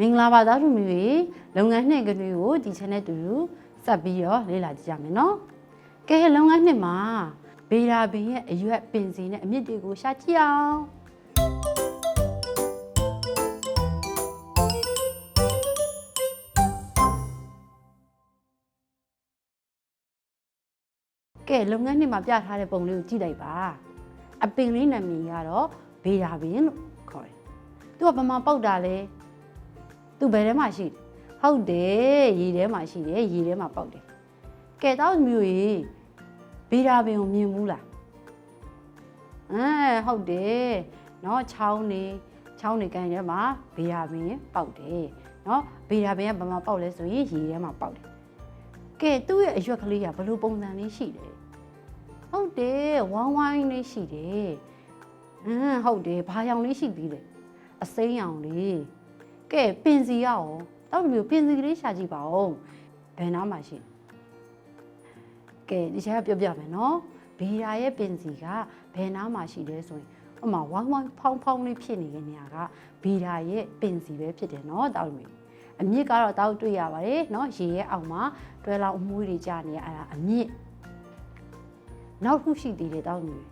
မင်္ဂလာပါသားသူမျိုးရေလုပ်ငန်းနှစ်ကလေးကိုဒီ channel တူတူစပ်ပြီးတော့လေ့လာကြည့်ကြမယ်နော်ကဲလုပ်ငန်းနှစ်မှာဘေရာဘင်ရဲ့အရွက်ပင်စီနဲ့အမြင့်တွေကိုရှာကြည့်အောင်ကဲလုပ်ငန်းနှစ်မှာပြထားတဲ့ပုံလေးကိုကြည့်လိုက်ပါအပင်လေးနာမည်ကတော့ဘေရာဘင်လို့ခေါ်တယ်သူကဘာမှပေါက်တာလဲ သူဘယ်ထဲမှာရှိလဲဟုတ်တယ်ရေထဲမှာရှိတယ်ရေထဲမှာပေါက်တယ်ကဲတော့မျိုးရေဗီရာပင်ကိုမြင်ဘူးလားအဲဟုတ်တယ်เนาะချောင်းနေချောင်းနေကန်ထဲမှာဗီရာပင်ပေါက်တယ်เนาะဗီရာပင်ကဘာမှပေါက်လဲဆိုရင်ရေထဲမှာပေါက်တယ်ကဲသူ့ရဲ့အရွက်ကလေးကဘယ်လိုပုံစံလေးရှိတယ်ဟုတ်တယ်ဝိုင်းဝိုင်းလေးရှိတယ်အင်းဟုတ်တယ်ဘာရောင်လေးရှိသေးလဲအစိမ်းရောင်လေး ကဲပင်စီရအောင်တောက်လူမျိုးပင်စီကလေးရှာကြည့်ပါဦးဘယ်နားမှာရှိကဲဒီချက်ကပြောပြမယ်နော်ဘီယာရဲ့ပင်စီကဘယ်နားမှာရှိလဲဆိုရင်အမဝိုင်းဝိုင်းဖောင်းဖောင်းလေးဖြစ်နေတဲ့နေရာကဘီယာရဲ့ပင်စီပဲဖြစ်တယ်နော်တောက်လူမျိုးအမြင့်ကတော့တောက်တွေ့ရပါတယ်နော်ရေရဲ့အောက်မှာတွဲလောင်အမွှေးတွေကြာနေရအဲ့ဒါအမြင့်နောက်ခုရှိသေးတယ်တောက်လူမျိုး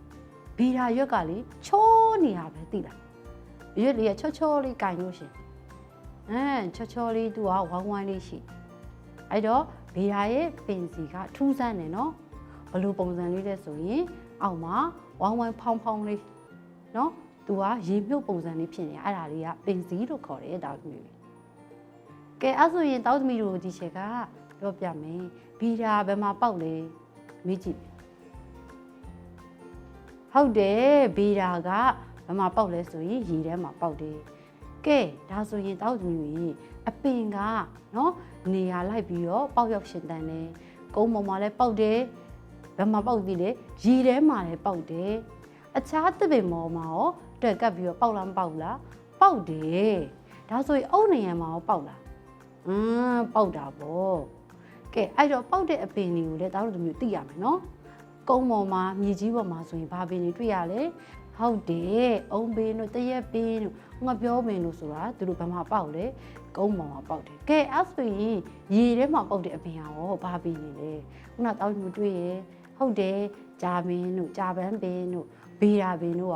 ဘီယာရွက်ကလေချိုးနေရပဲသိလားရွက်လေးကချောချောလေးကင်လို့ရှရင် အဲချောချောလေးသူကဝိုင်းဝိုင်းလေးရှိအဲ့တော့ဘေးရာရဲ့ပင်စီကထူးဆန်းတယ်နော်ဘယ်လိုပုံစံလေးလဲဆိုရင်အောက်မှာဝိုင်းဝိုင်းဖောင်းဖောင်းလေးနော်သူကရေမြုပ်ပုံစံလေးဖြစ်နေအဲ့ဒါလေးကပင်စီလို့ခေါ်တယ်တောက်သမီးကဲအဲ့ဆိုရင်တောက်သမီးတို့ဒီချက်ကပြောပြမယ်ဘီရာဘယ်မှာပေါက်လဲမေးကြည့်ဟုတ်တယ်ဘီရာကဘယ်မှာပေါက်လဲဆိုရင်ရေထဲမှာပေါက်တယ် ကဲဒါဆိုရင်တောက်သူကြီးအပင်ကနော်နေရာလိုက်ပြီးတော့ပေါက်ရောက်ရှင်တန်တယ်ကုန်းပေါ်မှာလည်းပေါက်တယ်ဘယ်မှာပေါက်သေးလဲရေထဲမှာလည်းပေါက်တယ်အခြားသစ်ပင်ပေါ်မှာရောတွက်ကပ်ပြီးတော့ပေါက်လားမပေါက်လားပေါက်တယ်ဒါဆိုရင်အုတ်နေရမှာရောပေါက်လားအင်းပေါက်တာပေါ့ကဲအဲ့တော့ပေါက်တဲ့အပင်တွေကိုလည်းတောက်သူမျိုးသိရမယ်နော်ကုန်းပေါ်မှာမြေကြီးပေါ်မှာဆိုရင်ဘာပင်တွေတွေ့ရလဲ ဟုတ်တယ်အုံပင်တို့တရက်ပင်တို့ငါပြောမင်းလို့ဆိုတာသူတို့ဘာမှပေါက်လဲကုန်းပေါ်မှာပေါက်တယ်ကဲအဲ့ဆိုရင်ရေထဲမှာပေါက်တဲ့အပင်ဟာရောဘာပင်နေလဲခုနတောင်းမှုတွေ့ရဟုတ်တယ်ဂျာမင်းတို့ဂျာပန်ပင်တို့ဘေးရာပင်တို့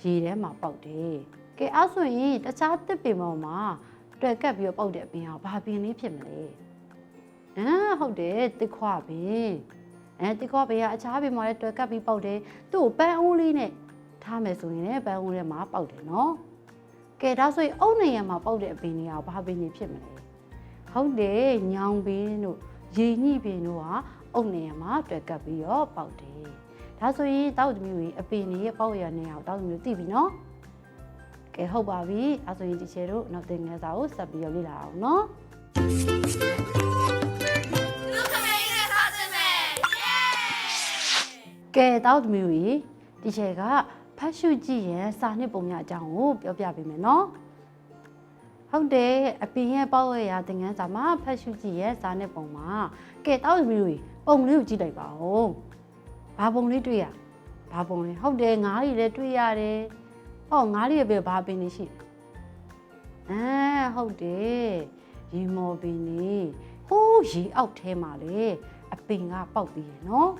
ကရေထဲမှာပေါက်တယ်ကဲအဲ့ဆိုရင်တခြားတစ်ပင်ပေါ်မှာတွေ့ကပ်ပြီးတော့ပေါက်တဲ့အပင်ဟာဘာပင်လေးဖြစ်မလဲအာဟုတ်တယ်တစ်ခွပင်အဲတစ်ခွပင်ကအခြားပင်မှာလည်းတွေ့ကပ်ပြီးပေါက်တယ်သူ့ကိုပန်းအိုးလေးနဲ့ ထားမယ်ဆိုရင်လည်းပန်းအိုးထဲမှာပေါက်တယ်နော်ကဲဒါဆိုရင်အုတ်နေရမှာပေါက်တဲ့အပင်တွေကဘာပင်တွေဖြစ်မလဲဟုတ်တယ်ညောင်ပင်တို့ရေညှိပင်တို့ကအုတ်နေရမှာတွက်ကပ်ပြီးတော့ပေါက်တယ်ဒါဆိုရင်တောက်သမီးတွေအပင်တွေရဲ့ပေါက်ရနေအောင်တောက်သမီးတို့သိပြီနော်ကဲဟုတ်ပါပြီအဲဆိုရင်ဒီချေတို့နောက်တင်ငယ်စာကိုဆက်ပြီးတော့လေ့လာအောင်နော်လူခမေးနဲ့ထားစမယ်ကဲတောက်သမီးတွေဒီချေက ဖတ်ရှုကြည့်ရင်စာနှစ်ပုံများအကြောင်းကိုပြောပြပေးမယ်နော်ဟုတ်တယ်အပင်ရဲ့ပေါက်ရရာသင်ခန်းစာမှာဖတ်ရှုကြည့်ရဲ့စာနဲ့ပုံမှာကဲတောက်သမီးတွေပုံလေးကိုကြည့်လိုက်ပါဦးဘာပုံလေးတွေ့ရဘာပုံလေးဟုတ်တယ်ငါးတွေလည်းတွေ့ရတယ်ဟောငါးတွေရဲ့ပဲဘာပင်နေရှိလဲအဲဟုတ်တယ်ရေမော်ပင်နေဟိုးရေအောက်ထဲမှာလေအပင်ကပေါက်ပြီးရယ်နော်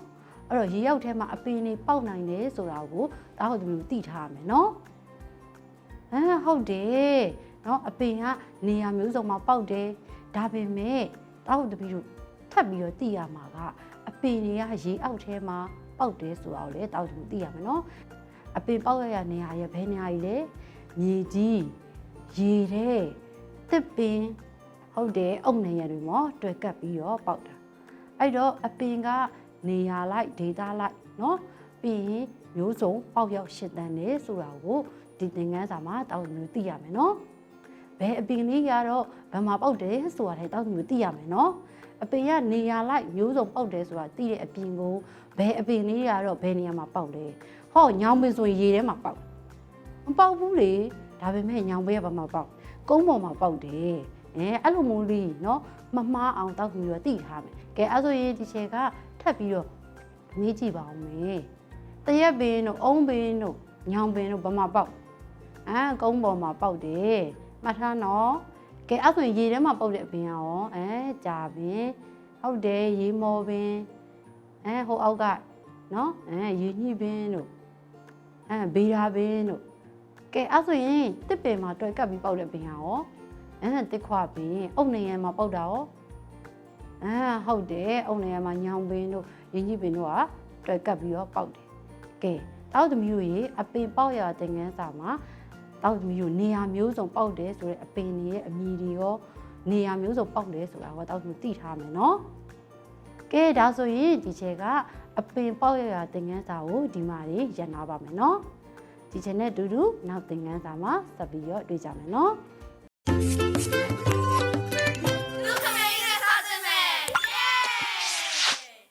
အဲ့တော့ရေရောက်ထဲမှာအပင်တွေပေါက်နိုင်တယ်ဆိုတာကိုတားဟုတ်သူသိထားရမယ်နော်ဟမ်ဟုတ်တယ်နော်အပင်ကနေရာမျိုးစုံမှာပေါက်တယ်ဒါပေမဲ့တားဟုတ်သူတို့ထပ်ပြီးတော့သိရမှာကအပင်တွေကရေအောက်ထဲမှာပေါက်တယ်ဆိုတာကိုလည်းတားဟုတ်သူသိရမယ်နော်အပင်ပေါက်ရရနေရာရဲ့ဘယ်နေရာကြီးလဲမြေကြီးရေတဲ့သစ်ပင်ဟုတ်တယ်အုတ်နေရတွေမောတွဲကပ်ပြီးတော့ပေါက်တာအဲ့တော့အပင်က နေရာလိုက်ဒေတာလိုက်เนาะပြီးရင်မျိုးစုံပေါက်ရောက်ရှင်တန်တယ်ဆိုတာကိုဒီသင်ခန်းစာမှာတောက်တပီတို့သိရမယ်เนาะ ဘယ်အပင်လေးကတော့ဘယ်မှာပေါက်တယ်ဆိုတာလည်းတောက်မျိုးသိရမယ်နော်အပင်ကနေရာလိုက်မျိုးစုံပေါက်တယ်ဆိုတာသိတဲ့အပင်ကိုဘယ်အပင်လေးကတော့ဘယ်နေရာမှာပေါက်လဲဟောညောင်ပင်ဆိုရင်ရေထဲမှာပေါက်မပေါက်ဘူးလေဒါပေမဲ့ညောင်ပင်ကဘာမှာပေါက်ကုန်းပေါ်မှာပေါက်တယ်အဲအဲ့လိုမျိုးလေးနော်မမှားအောင်တောက်မျိုးသိထားမယ်ကဲအဲ့ဆိုရင်ဒီချက်က ထပ်ပြီးတော့မေးကြည့်ပါဦးမေတရက်ပင်တို့အုံးပင်တို့ညောင်ပင်တို့ဘာမှာပေါက်အာကုန်းပေါ်မှာပေါက်တယ်မှတ်ထားနော်ကဲအဲ့ဆိုရင်ရေထဲမှာပုတ်တဲ့အပင်ကရောအဲကြာပင်ဟုတ်တယ်ရေမော်ပင်အဲဟိုအောက်ကနော်အဲရေညှိပင်တို့အဲဘေးရာပင်တို့ကဲအဲ့ဆိုရင်တစ်ပင်မှာတွယ်ကပ်ပြီးပုတ်တဲ့ပင်ကရောအဲတစ်ခွပင်အုတ်နေရံမှာပုတ်တာရော အဲဟုတ်တယ်အုတ်နေရံမှာညောင်ပင်တို့ရေညှိပင်တို့ကတွယ်ကပ်ပြီးတော့ပုတ်တယ်ကဲတောက်သမီးတို့ရေအပင်ပေါက်ရတဲ့ငန်းစာမှာတောက်သမီးကိုနေရာမျိုးစုံပေါက်တယ်ဆိုတဲ့အပင်တွေရဲ့အမည်တွေရောနေရာမျိုးစုံပေါက်တယ်ဆိုတာကိုတောက်သမီးသိထားမယ်နော်ကဲဒါဆိုရင်ဒီချက်ကအပင်ပေါက်ရရသင်ငန်းစာကိုဒီမှာနေရန်နာပါမယ်နော်ဒီချက်နဲ့အတူတူနောက်သင်ငန်းစာမှာဆက်ပြီးတော့တွေ့ကြမယ်နော်